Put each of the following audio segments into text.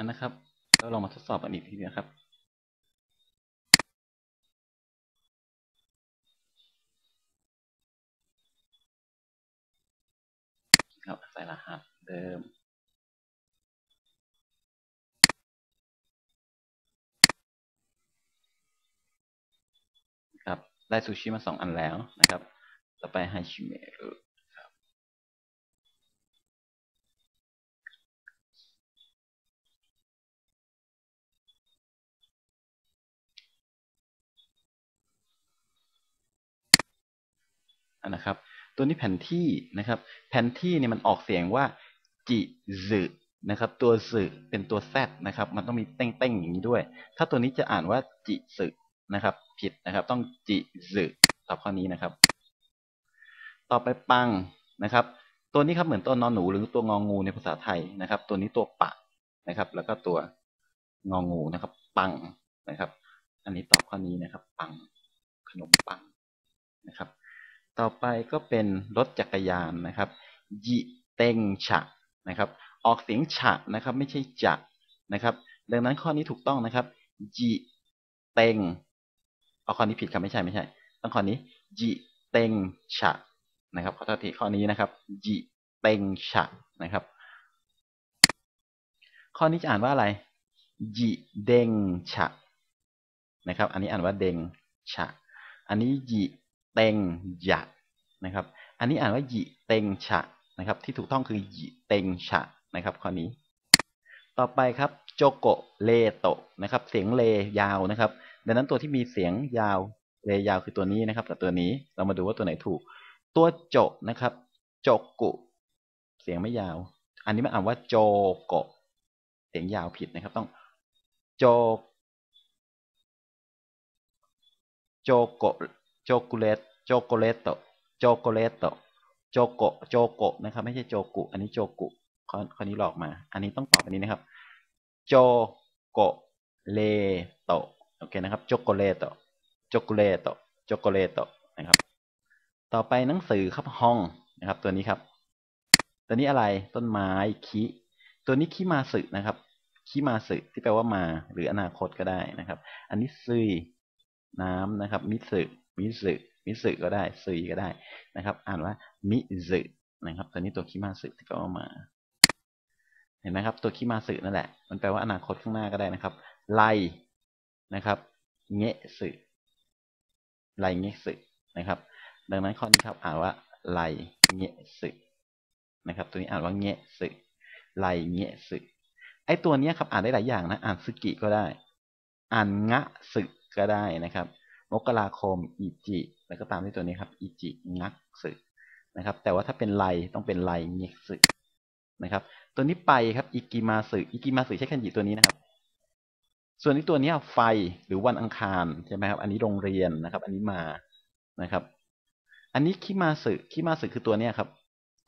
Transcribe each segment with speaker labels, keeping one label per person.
Speaker 1: นั่นนะครับก็ลองมาทดสอบกันอีกทีนะครับครับใส่รหัสเดิมครับได้ซูชิมาสองอันแล้วนะครับ ต่อไปไฮชิเมรุ นะครับ ตัวนี้แผนที่นะครับ แผนที่เนี่ยมันออกเสียงว่าจิซึนะครับ ตัวซึเป็นตัวแซนะครับ มันต้องมีเต้งๆอย่างนี้ด้วย ถ้าตัวนี้จะอ่านว่าจิซึนะครับ ผิดนะครับ ต้องจิซึตอบข้อนี้นะครับ ต่อไปปังนะครับ ตัวนี้ครับเหมือนตัวนอนหนูหรือตัวงองูในภาษาไทยนะครับ ตัวนี้ตัวปะนะครับ แล้วก็ตัวงองูนะครับ ปังนะครับ อันนี้ตอบข้อนี้นะครับ ปังขนมปังนะครับ ต่อไปก็เป็นรถจักรยานนะครับยิเต็งฉะนะครับ ออกเสียงฉะนะครับ ไม่ใช่จะนะครับ ดังนั้นข้อนี้ถูกต้องนะครับยิเต็งเอาข้อนี้ผิดครับไม่ใช่ไม่ใช่ต้องข้อนี้ยิเต็งฉะนะครับขอโทษทีข้อนี้นะครับยิเต็งฉะนะครับ ข้อนี้จะอ่านว่าอะไรยิเดงฉะนะครับ อันนี้อ่านว่าเดงฉะอันนี้ยิ เต็งหยะนะครับ อันนี้อ่านว่ายิเต็งฉะนะครับ ที่ถูกต้องคือยิเต็งฉะนะครับข้อนี้ ต่อไปครับโจโกเลโตนะครับ เสียงเลยาวนะครับ ดังนั้นตัวที่มีเสียงยาวเลยาวคือตัวนี้นะครับกับตัวนี้เรามาดูว่าตัวไหนถูก ตัวโจนะครับโจกุเสียงไม่ยาว อันนี้มันอ่านว่าโจโกเสียงยาวผิดนะครับ ต้องโจโจโก โจกุเลตโจโกเลโตโจโกเลโตโจโกโจโกนะครับ ไม่ใช่โจกุ อันนี้โจกุข้อข้อนี้หลอกมา อันนี้ต้องตอบอันนี้นะครับ โจโกเลโตโอเคนะครับโจโกเลโตโจโกเลโตโจโกเลโตนะครับ ต่อไปหนังสือครับห้องนะครับ ตัวนี้ครับ ตัวนี้อะไรต้นไม้คิตัวนี้คิมาสึนะครับคิมาสึที่แปลว่ามา หรืออนาคตก็ได้นะครับ อันนี้ซุยน้ำนะครับ มิสึ มิสึมิสึก็ได้ซุยก็ได้นะครับ อ่านว่ามิสึนะครับตัวนี้ตัวคิมาสึที่แปลว่ามา เห็นไหมครับ ตัวคิมาสึนั่นแหละ มันแปลว่าอนาคตข้างหน้าก็ได้นะครับ ไลนะครับ เงะสึไลเงะสึนะครับ ดังนั้นข้อนี้ครับอ่านว่าไลเงะสึนะครับ ตัวนี้อ่านว่าเงะสึไลเงะสึไอตัวนี้ครับอ่านได้หลายอย่างนะ อ่านสึกิก็ได้ อ่านงะสึก็ได้นะครับ มกราคมอิจิแล้วก็ตามด้วยตัวนี้ครับอิจิงักสึนะครับ แต่ว่าถ้าเป็นไลต้องเป็นไลเงะสึนะครับ ตัวนี้ไปครับอิกิมาสึอิกิมาสึใช้คันจิตัวนี้นะครับ ส่วนนี้ตัวนี้ไฟหรือวันอังคารใช่ไหมครับ อันนี้โรงเรียนนะครับ อันนี้มานะครับ อันนี้คิมาสึคิมาสึคือตัวเนี้ยครับ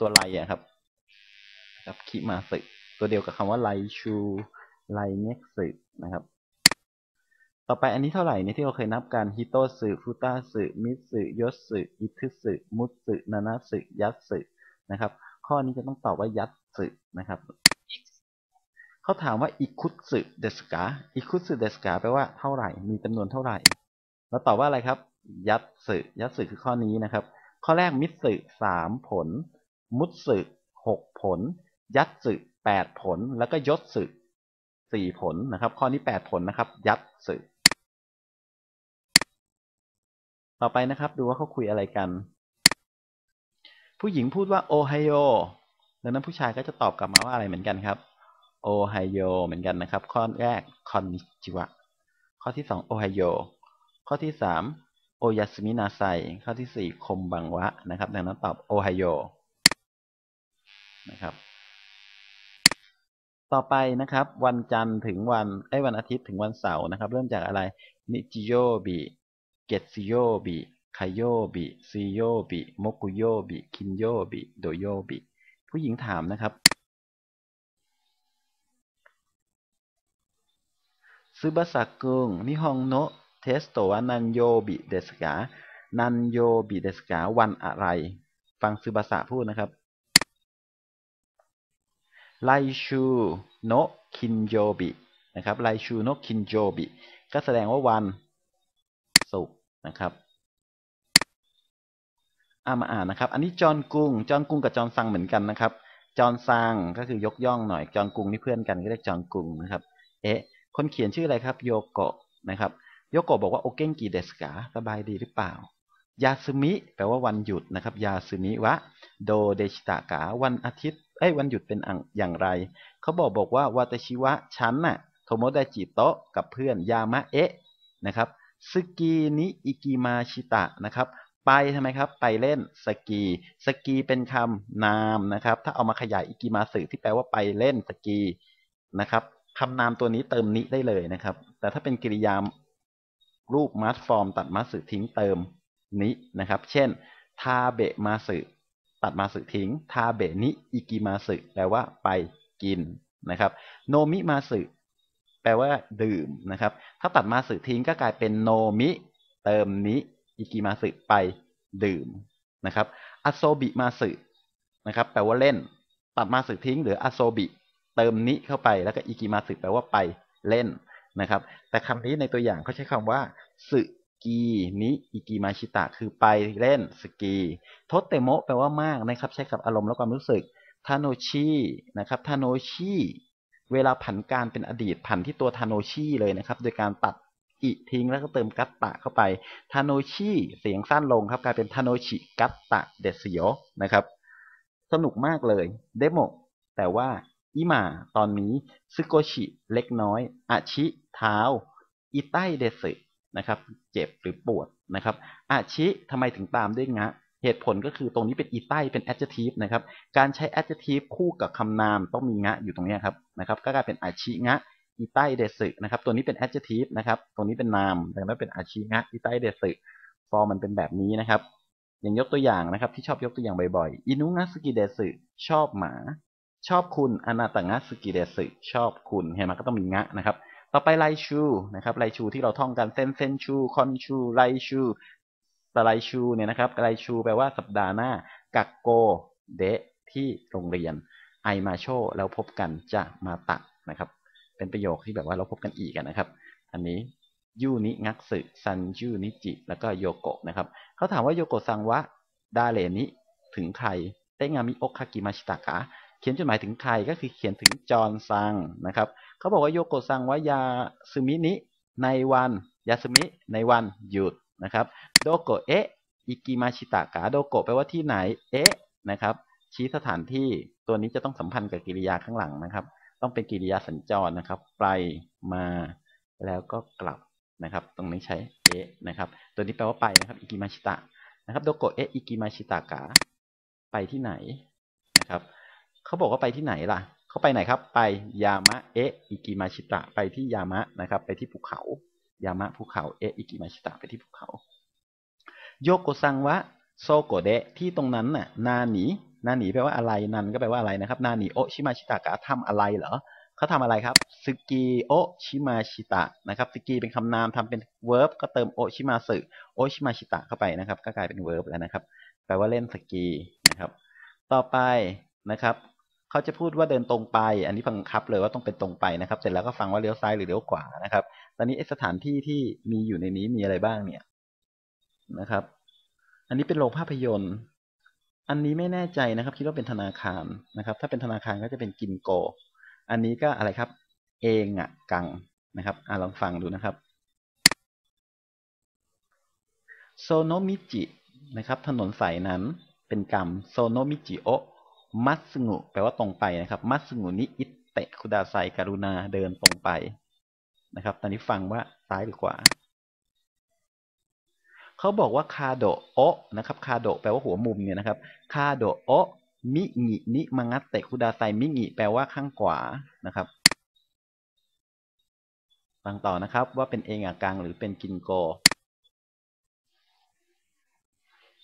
Speaker 1: ตัวไลอะครับครับคิมาสึตัวเดียวกับคำว่าไลชูไลเน็กสึนะครับ ต่อไปอันนี้เท่าไหร่เนี่ยที่เราเคยนับกันฮิโตสึฟุตาสึมิสึยศสึอิทึสึมุสึนานาสึยัตสึนะครับ ข้อนี้จะต้องตอบว่ายัตสึนะครับเขาถามว่าอิคุสึเดสกาอิคุสึเดสกาแปลว่าเท่าไหร่ มีจำนวนเท่าไหร่เราตอบว่าอะไรครับ ยัตสึยัตสึคือข้อนี้นะครับ ข้อแรกมิสึสามผล มุสึหกผล ยัตสึแปดผล แล้วก็ยศสึสี่ผลนะครับ ข้อนี้แปดผลนะครับ ยัตสึ ต่อไปนะครับ ดูว่าเขาคุยอะไรกัน ผู้หญิงพูดว่าโอไฮโอดังนั้นผู้ชายก็จะตอบกลับมาว่าอะไรเหมือนกันครับโอไฮโอเหมือนกันนะครับ ข้อแรกคอนนิจิวะข้อที่สองโอไฮโอข้อที่สามโอยาสมินาไซข้อที่สี่คมบังวะนะครับ ดังนั้นตอบโอไฮโอนะครับต่อไปนะครับ วันจันทร์ถึงวันไอ้วันอาทิตย์ถึงวันเสาร์นะครับ เริ่มจากอะไรนิจิโยบิ เกตซิโยบิคาโยบิซิโยบิโมกุโยบิคินโยบิโดโยบิผู้หญิงถามนะครับซึบาสะกุงนิฮงโนเทสโตวานันโยบิเดสกานันโยบิเดสกาวันอะไร ฟังซึบาสะพูดนะครับไลชูโนคินโยบินะครับไลชูโนคินโยบิก็แสดงว่าวัน นะครับอามาอ่านนะครับ อันนี้จอห์นกุงจอห์นกุงกับจอห์นซังเหมือนกันนะครับ จอห์นซังก็คือยกย่องหน่อย จอห์นกุงนี่เพื่อนกันก็เรียกจอห์นกุงนะครับ เอ๊ะ คนเขียนชื่ออะไรครับ โยโกะนะครับ โยโกะบอกว่าโอเกงกีเดสกาสบายดีหรือเปล่า ยาซึมิ แปลว่าวันหยุดนะครับ ยาซึมิวะ โดเดชิตะกา วันอาทิตย์ เอ้ย วันหยุดเป็นอย่างไร เขาบอกบอกว่าวาตชิวะ ฉันน่ะ โทโมดจิโตะกับเพื่อน ยามะเอะนะครับ สกีนิอิกิมาชิตะนะครับ ไปทำไมครับ ไปเล่นสกี สกีเป็นคำนามนะครับ ถ้าเอามาขยายอิกิมาสึที่แปลว่าไปเล่นสกีนะครับคำนามตัวนี้เติมนิได้เลยนะครับ แต่ถ้าเป็นกริยารูปมาสฟอร์ม ตัดมาสึทิ้งเติมนินะครับ เช่น ทาเบะมาสึตัดมาสึทิ้ง ทาเบะนิอิกิมาสึแปลว่าไปกินนะครับ โนมิมาสึ แปลว่าดื่มนะครับ ถ้าตัดมาสึทิ้งก็กลายเป็นโนมิ เติมนิอิกิมาสึไปดื่มนะครับอโซบิมาสึนะครับ แปลว่าเล่น ตัดมาสึทิ้งหรืออโซบิ เติมนิเข้าไปแล้วก็อิกิมาสึแปลว่าไปเล่นนะครับ แต่คำนี้ในตัวอย่างเขาใช้คำว่าสึกีนิอิกิมาชิตะคือไปเล่นสกีทศเตโมแปลว่ามากนะครับ ใช้กับอารมณ์และความรู้สึกทาโนชินะครับทาโนชิ เวลาผันการเป็นอดีตผันที่ตัวทาโนชิเลยนะครับ โดยการตัดอิทิ้งแล้วก็เติมกัตตะเข้าไปทาโนชิเสียงสั้นลงครับกลายเป็นทาโนชิกัตตะเดสโยนะครับ สนุกมากเลยเดโมแต่ว่าอิมาตอนนี้ซึโกชิเล็กน้อยอาชิเท้าอิไตเดสึนะครับ เจ็บหรือปวดนะครับอาชิทำไมถึงตามด้วยงะ เหตุผลก็คือตรงนี้เป็นอีไตเป็น adjective นะครับ การใช้ adjective คู่กับคำนามต้องมีงะอยู่ตรงนี้ครับนะครับ ก็กลายเป็นอาชิงะอิไตเดสึนะครับ ตัวนี้เป็น adjective นะครับ ตรงนี้เป็นนามดังนั้นเป็นอาชิงะอิไตเดสึฟอร์มมันเป็นแบบนี้นะครับ อย่างยกตัวอย่างนะครับ ที่ชอบยกตัวอย่างบ่อยๆ อินุงะสกิเดสึชอบหมา ชอบคุณอนาตงะสกิเดสึชอบคุณเห็นไหมก็ต้องมีงะนะครับต่อไปไลชูนะครับไลชูที่เราท่องกันเซนเซนชูคอนชูไลชู สไลชูเนี่ยนะครับไลชูแปลว่าสัปดาห์หน้า กักโก เดะที่โรงเรียน ไอมาโชแล้วพบกันจะมาตักนะครับ เป็นประโยคที่แบบว่าเราพบกันอีกนะครับ อันนี้ยูนิงักสึซันยูนิจิ แล้วก็โยโกะนะครับเขาถามว่าโยโกะซังวะดาเลนิถึงใครเตงามิโอคากิมาชิตะกะเขียนจดหมายถึงใครก็คือเขียนถึงจอนซังนะครับเขาบอกว่าโยโกะซังวะยาซึมินิในวันยาซึมิในวันหยุด นะครับโดโกเอะอิกิมาชิตะกะโดโกแปลว่าที่ไหนเอะนะครับชี้สถานที่ตัวนี้จะต้องสัมพันธ์กับกิริยาข้างหลังนะครับ ต้องเป็นกิริยาสัญจรนะครับ ไปมาแล้วก็กลับนะครับ ตรงนี้ใช้เอะนะครับ ตัวนี้แปลว่าไปนะครับอิกิมาชิตะนะครับโดโกเอะอิกิมาชิตะกะไปที่ไหนนะครับเขาบอกว่าไปที่ไหนล่ะเขาไปไหนครับ ไปยามะเอะอิกิมาชิตะไปที่ยามะนะครับ ไปที่ภูเขา ยามะภูเขาเอะอิกิมาชิตะไปที่ภูเขา โยโกซังวะโซโกเดะที่ตรงนั้นน่ะนาหนีนาหนีแปลว่าอะไรนันก็แปลว่าอะไรนะครับ นาหนีโอชิมาชิตะกะทำอะไรเหรอเขาทำอะไรครับสกีโอชิมาชิตะนะครับสกีเป็นคำนามทำเป็นเวิร์บก็เติมโอชิมาสึโอชิมาชิตะเข้าไปนะครับ ก็กลายเป็นเวิร์บแล้วนะครับ แปลว่าเล่นสกีนะครับ ต่อไปนะครับ เขาจะพูดว่าเดินตรงไป อันนี้บังคับเลยว่าต้องเป็นตรงไปนะครับ เสร็จแล้วก็ฟังว่าเลี้ยวซ้ายหรือเลี้ยวขวานะครับ ตอนนี้สถานที่ที่มีอยู่ในนี้มีอะไรบ้างเนี่ยนะครับ อันนี้เป็นโรงภาพยนตร์ อันนี้ไม่แน่ใจนะครับคิดว่าเป็นธนาคารนะครับ ถ้าเป็นธนาคารก็จะเป็นกินโก อันนี้ก็อะไรครับ เองอะกังนะครับอลองฟังดูนะครับโซโนมิจินะครับ ถนนสายนั้นเป็นกรรมโซโนมิจิโอ มัตสึงุแปลว่าตรงไปนะครับ มัตสึงุนิอิเตะคุดาไซการุณาเดินตรงไปนะครับ ตอนนี้ฟังว่าซ้ายหรือขวาเขาบอกว่าคาโดโอนะครับ คาโดแปลว่าหัวมุมเนี่ยนะครับ คาโดโอมิงินิมังัตเตคุดาไซมิงิแปลว่าข้างขวานะครับ ฟังต่อนะครับ ว่าเป็นเองอากังหรือเป็นกินโก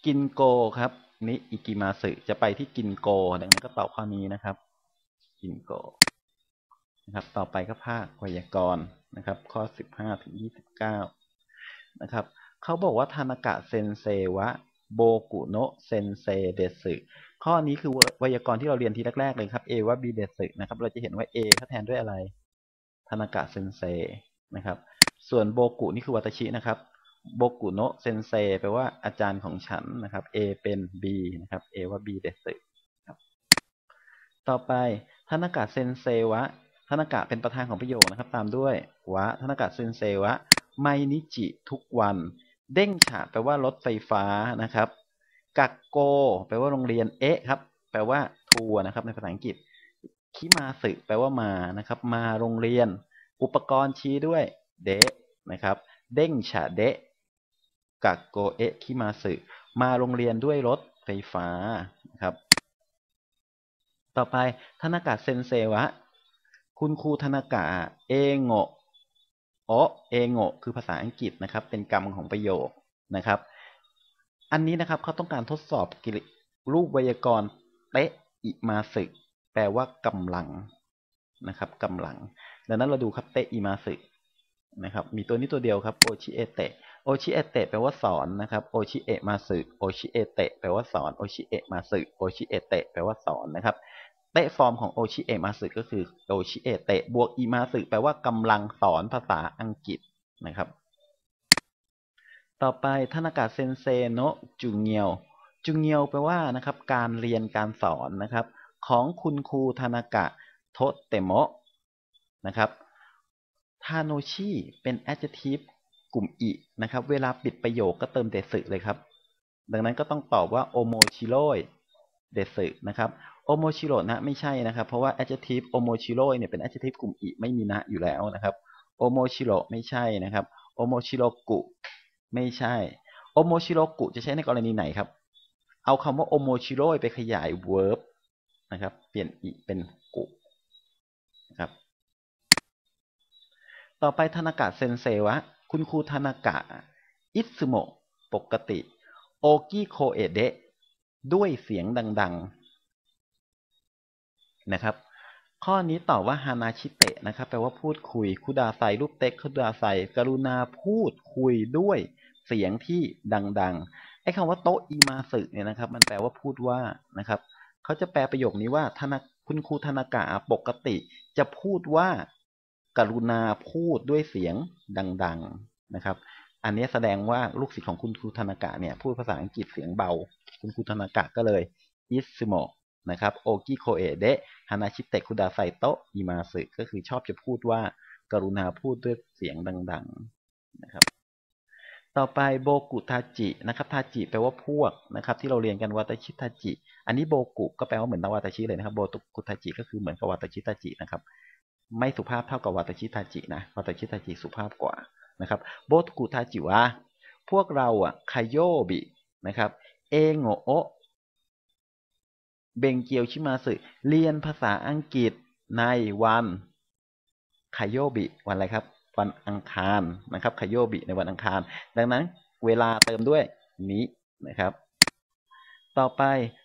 Speaker 1: กินโกครับ นิอิกิมาสึจะไปที่กินโก ดังนั้นก็ตอบข้อนี้นะครับ กินโกนะครับ ต่อไปก็ภาคไวยากรณ์นะครับ ข้อสิบห้าถึงยี่สิบเก้านะครับเขาบอกว่าทานากะเซนเซวะโบกุโนเซนเซเดสึข้อนี้คือไวยากรณ์ที่เราเรียนทีแรกๆเลยครับ A ว่า B เดสึนะครับ เราจะเห็นว่า A เขาแทนด้วยอะไรธนากะเซนเซนะครับ ส่วนโบกุนี่คือวัตชินะครับ โบกุโนะเซนเซแปลว่าอาจารย์ของฉันนะครับ A เป็น B นะครับ A ว่า B เดสึครับ ต่อไปธนากะเซนเซวะธนากะเป็นประธานของประโยคนะครับ ตามด้วยวะธนากะเซนเซวะไมนิจิทุกวัน เด้งฉะแปลว่ารถไฟฟ้านะครับกักโก แปลว่าโรงเรียนเอะครับ แปลว่าทัวร์นะครับ ในภาษาอังกฤษคิมาสึแปลว่ามานะครับ มาโรงเรียน อุปกรณ์ชี้ด้วยเดะนะครับ เด้งฉะเดะ กักโกเอะคิมาสึมาโรงเรียนด้วยรถไฟฟ้านะครับ ต่อไปธนากะเซนเซวะ คุณครูธนากะเอโงะโอเอโงะคือภาษาอังกฤษนะครับ เป็นกรรมของประโยคนะครับ อันนี้นะครับเขาต้องการทดสอบกิริรูปไวยากรณ์เตะอิมาสึแปลว่ากำลังนะครับกำลัง ดังนั้นเราดูครับเตะอิมาสึนะครับ มีตัวนี้ตัวเดียวครับโอชิเอเตะ โอชิเอเตะแปลว่าสอนนะครับโอชิเอะมาสึโอชิเอเตะแปลว่าสอนโอชิเอะมาสึโอชิเอเตะแปลว่าสอนนะครับเตะฟอร์มของโอชิเอะมาสึก็คือโอชิเอเตะบวกอิมาสึแปลว่ากำลังสอนภาษาอังกฤษนะครับ ต่อไปธนากาเซนเซโนะจุงเงียวจุงเงียวแปลว่านะครับ การเรียนการสอนนะครับ ของคุณครูธนากะโทเตโมะนะครับทาโนชิเป็น adjective กลุ่มอินะครับ เวลาปิดประโยคก็เติมเดสึเลยครับ ดังนั้นก็ต้องตอบว่าโอโมชิโรยเดสึนะครับโอโมชิโรนะไม่ใช่นะครับ เพราะว่า adjective โอโมชิโรยเนี่ยเป็น adjective กลุ่มอิไม่มีนะอยู่แล้วนะครับโอโมชิโรไม่ใช่นะครับโอโมชิโรกุไม่ใช่โอโมชิโรกุจะใช้ในกรณีไหนครับ เอาคำว่าโอโมชิโรยไปขยาย verb นะครับ เปลี่ยนอิเป็นกุนะครับ ต่อไปธนากะเซนเซวะ คุณครูธนากะ อิซึโมะปกติ โอกิโคเอเดะด้วยเสียงดัง ๆ นะครับ ข้อนี้ตอบว่าฮานาชิเตะนะครับ แปลว่าพูดคุย คุดาไซรูปเต็กคุดาไซกรุณาพูดคุยด้วยเสียงที่ดัง ๆ ไอ้คำว่าโตอิมาสึเนี่ยนะครับ มันแปลว่าพูดว่านะครับ เขาจะแปลประโยคนี้ว่าธนคุณครูธนากะปกติจะพูดว่า กรุณาพูดด้วยเสียงดัง ๆนะครับ อันนี้แสดงว่าลูกศิษย์ของคุณครูธนากะเนี่ยพูดภาษาอังกฤษเสียงเบา คุณครูธนากะก็เลยอิสโมนะครับโอกิโคเอเดะฮานาชิเตะคุดาไซโตอิมาสึก็คือชอบจะพูดว่า กรุณาพูดด้วยเสียงดัง ๆนะครับ ต่อไปโบกุทาจินะครับทาจิแปลว่าพวกนะครับ ที่เราเรียนกันวัตชิทาจิ อันนี้โบกุก็แปลว่าเหมือนนวัตชิเลยนะครับโบกุทาจิก็คือเหมือนกับวัตชิทาจินะครับ ไม่สุภาพเท่ากับวัตชิทาจินะวัตชิทาจิสุภาพกว่านะครับโบกุทาจิวะพวกเราอะคายโยบินะครับเอโงโอเบงเกียวชิมาสึเรียนภาษาอังกฤษในวันคายโยบิวันอะไรครับ วันอังคารนะครับคายโยบิในวันอังคาร ดังนั้นเวลาเติมด้วยนี้นะครับ ต่อไป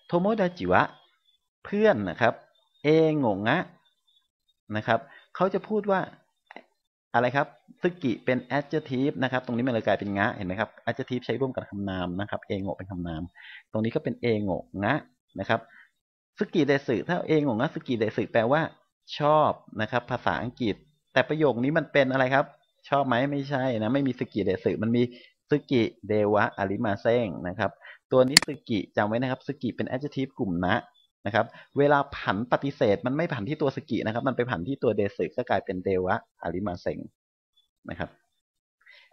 Speaker 1: โทโมดาจิวะเพื่อนนะครับ เองงะ นะครับเขาจะพูดว่าอะไรครับซึกิเป็น adjective นะครับ ตรงนี้มันเลยกลายเป็นงะเห็นไหมครับ adjective ใช้ร่วมกับคำนามนะครับ เองงเป็นคำนาม ตรงนี้ก็เป็นเองงงะนะครับสกิเดสึถ้าเองงงะสกิเดสึแปลว่า ชอบนะครับ ภาษาอังกฤษ แต่ประโยคนี้มันเป็นอะไรครับ ชอบไหมไม่ใช่นะ ไม่มีสกิเดสึมันมีสกิเดวะอาริมาเซงนะครับ ตัวนี้สกิจำไว้นะครับสกิเป็น adjective กลุ่มนะ นะครับ เวลาผันปฏิเสธ มันไม่ผันที่ตัวสกินะครับ มันไปผันที่ตัวเดสึก็กลายเป็นเดวะอาริมาเซงนะครับ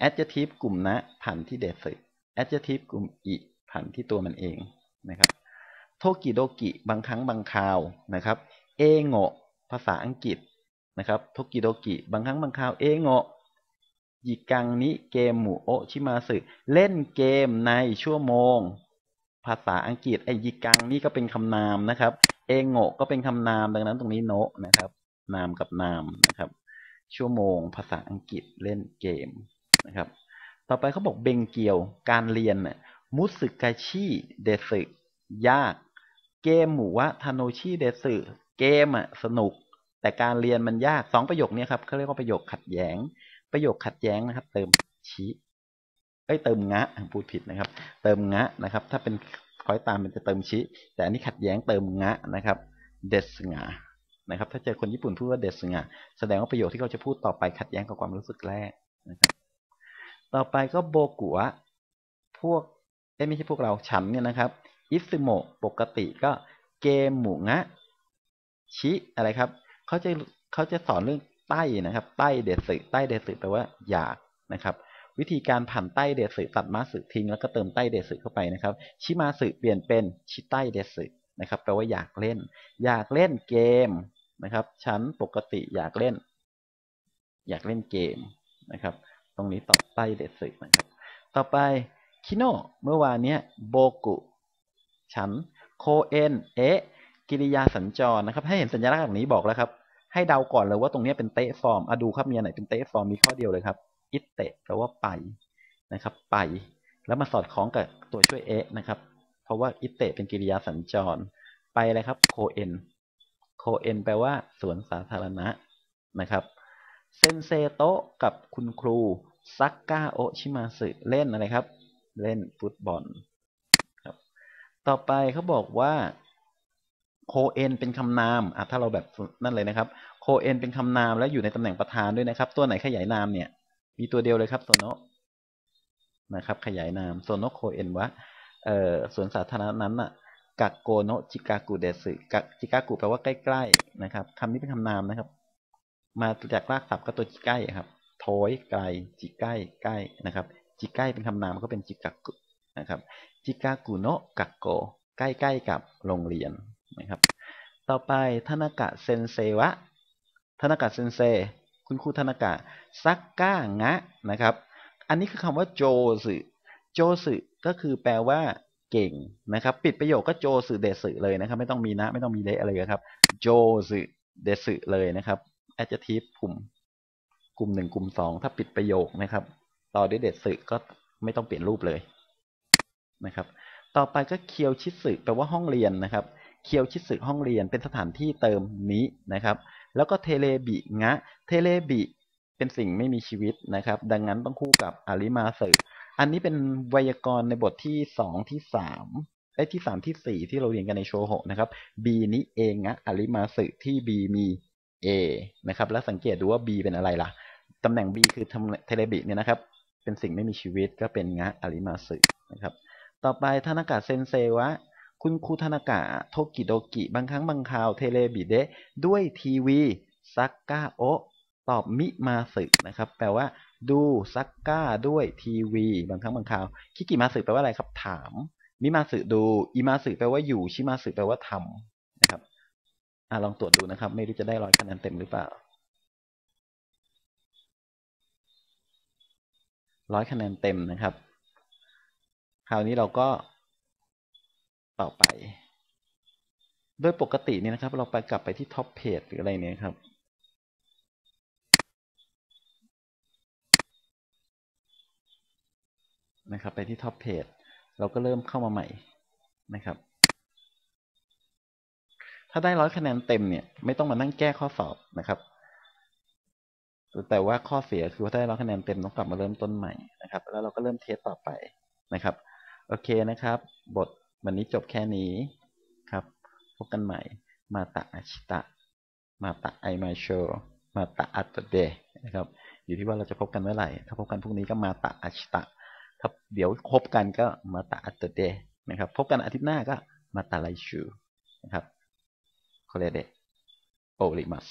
Speaker 1: adjective กลุ่มนะผันที่เดสึ adjective กลุ่มอิผันที่ตัวมันเองนะครับโทกิโดกิบางครั้งบางคราวนะครับ เอโงภาษาอังกฤษนะครับโทกิโดกิบางครั้งบางคราวเอโงยิกังนิเกมหมูโอชิมาสึเล่นเกมในชั่วโมง ภาษาอังกฤษไอ้ยิกังนี่ก็เป็นคำนามนะครับ เอโงก็เป็นคำนามดังนั้นตรงนี้โนะนะครับ นามกับนามนะครับ ชั่วโมง ภาษาอังกฤษเล่นเกมนะครับ ต่อไปเขาบอกเบงเกียว การเรียนน่ะมุสึกาชิเดสึยาก เกมหมูวะทาโนชิเดสึเกมอะสนุก แต่การเรียนมันยากสองประโยคนี้ครับเขาเรียกว่าประโยคขัดแย้ง ประโยคขัดแย้งนะครับ เติมชิ เอ้ยเติมงะพูดผิดนะครับ เติมงะนะครับ ถ้าเป็นกอยตามมันจะเติมชิ แต่อันนี้ขัดแย้งเติมงะนะครับ เดสงานะครับ ถ้าเจอคนญี่ปุ่นพูดว่าเดสงาแสดงว่าประโยคที่เขาจะพูดต่อไปขัดแย้งกับความรู้สึกแรกนะครับต่อไปก็โบกุะพวกเอ้ไม่ใช่พวกเราฉันเนี่ยนะครับอิซึโมะปกติก็เกมหมูงะชิอะไรครับเขาจะเขาจะสอนเรื่องใต้นะครับ ใต้เดสึใต้เดสึแปลว่าอยากนะครับ วิธีการผ่านใต้เดสึตัดมาสึทิ้งแล้วก็เติมใต้เดสึเข้าไปนะครับ ชิมาสึเปลี่ยนเป็นชิใต้เดสึนะครับแปลว่าอยากเล่น อยากเล่นเกมนะครับ ฉันปกติอยากเล่น อยากเล่นเกมนะครับ ตรงนี้ตอบใต้เดสึนะครับ ต่อไปคิโนเมื่อวานเนี้ยโบกุฉันโคเอนเอะกิริยาสัญจรนะครับ ให้เห็นสัญลักษณ์แบบนี้บอกแล้วครับ ให้เดาก่อนเลยว่าตรงนี้เป็นเตะฟอร์มอะดูครับมีอันไหนเป็นเตะฟอร์มมีข้อเดียวเลยครับ อิเตะแปลว่าไปนะครับ ไป แล้วมาสอดคล้องกับตัวช่วยเอะนะครับ เพราะว่าอิเตะเป็นกิริยาสัญจร ไปอะไรครับโคเอนโคเอนแปลว่าสวนสาธารณะนะครับเซนเซโตะกับคุณครูซักก้าโอชิมาสึเล่นอะไรครับ เล่นฟุตบอลครับ ต่อไปเขาบอกว่าโคเอนเป็นคำนามอะถ้าเราแบบนั่นเลยนะครับโคเอนเป็นคำนามแล้วอยู่ในตำแหน่งประธานด้วยนะครับ ตัวไหนขยายนามเนี่ย มีตัวเดียวเลยครับโซโนะนะครับ ขยายนามโซโนโคเอนวะเอ่อสวนสาธารณะนั้นอะกักโกโนจิกากุเดสึกักจิกากุแปลว่าใกล้ๆนะครับคำนี้เป็นคำนามนะครับ มาจากรากศัพท์ก็ตัวจิใกล้ครับโถยไกลจิใกล้ใกล้นะครับ จิใกล้เป็นคำนามก็เป็นจิกากุนะครับจิกากุโนกักโก ใกล้ๆกับโรงเรียนนะครับ ต่อไปทนากะเซนเซวะทนากะเซนเซ คุณครูทนากะซักก้างะนะครับ อันนี้คือคำว่าโจสึโจสึก็คือแปลว่าเก่งนะครับ ปิดประโยคก็โจสึเดสึเลยนะครับ ไม่ต้องมีนะ ไม่ต้องมีเลอะไรเลยครับโจสึเดสึเลยนะครับ adjective กลุ่ม กลุ่มหนึ่งกลุ่มสองถ้าปิดประโยคนะครับ ต่อด้วยเดสึก็ไม่ต้องเปลี่ยนรูปเลยนะครับ ต่อไปก็เคียวชิสึแปลว่าห้องเรียนนะครับ เคียวชิสึห้องเรียนเป็นสถานที่เติมนี้นะครับ แล้วก็เทเลบิงะ เทเลบิเป็นสิ่งไม่มีชีวิตนะครับ ดังนั้นต้องคู่กับอาริมาสึอันนี้เป็นไวยากรณ์ในบทที่สองที่สามไอ้ที่สามที่สี่ที่เราเรียนกันในโชโหนะครับ B นี้เองะอาริมาสึที่ B มี A นะครับ แล้วสังเกตดูว่า B เป็นอะไรล่ะตำแหน่ง B คือเทเลบิเนี่ยนะครับ เป็นสิ่งไม่มีชีวิตก็เป็นงะอาริมาสึนะครับ ต่อไปทานากะเซนเซวะ คุณครูทานากะโทกิโดกิ บางครั้งบางคราวเทเลบิเดะด้วยทีวีซักก้าโอตอบมิมาสึนะครับ แปลว่า ดูซักก้าด้วยทีวี บางครั้งบางคราวคิกิมาสึแปลว่าอะไรครับถาม มิมาสึดูอิมาสึแปลว่าอยู่ชิมาสึแปลว่าทำนะครับอ่าลองตรวจดูนะครับ ไม่รู้จะได้ร้อยคะแนนเต็มหรือเปล่าร้อยคะแนนเต็มนะครับ คราวนี้เราก็ ต่อไป โดยปกติเนี่ยนะครับ เราไปกลับไปที่ท็อปเพจหรืออะไรเนี่ยครับ นะครับ ไปที่ท็อปเพจเราก็เริ่มเข้ามาใหม่นะครับ ถ้าได้ร้อยคะแนนเต็มเนี่ย ไม่ต้องมานั่งแก้ข้อสอบนะครับแต่ว่าข้อเสียคือว่าถ้าได้ร้อยคะแนนเต็มต้องกลับมาเริ่มต้นใหม่นะครับ แล้วเราก็เริ่มเทสต่อไปนะครับ โอเคนะครับ บท วันนี้จบแค่นี้ครับ พบกันใหม่ มาตะอาชิตะ มาตะไอมาโช มาตะอัตเดนะครับ อยู่ที่ว่าเราจะพบกันเมื่อไหร่ ถ้าพบกันพรุ่งนี้ก็มาตะอาชิตะ ถ้าเดี๋ยวพบกันก็มาตะอัตเดนะครับ พบกันอาทิตย์หน้าก็มาตะไลชูนะครับโคเลเดโอริมัส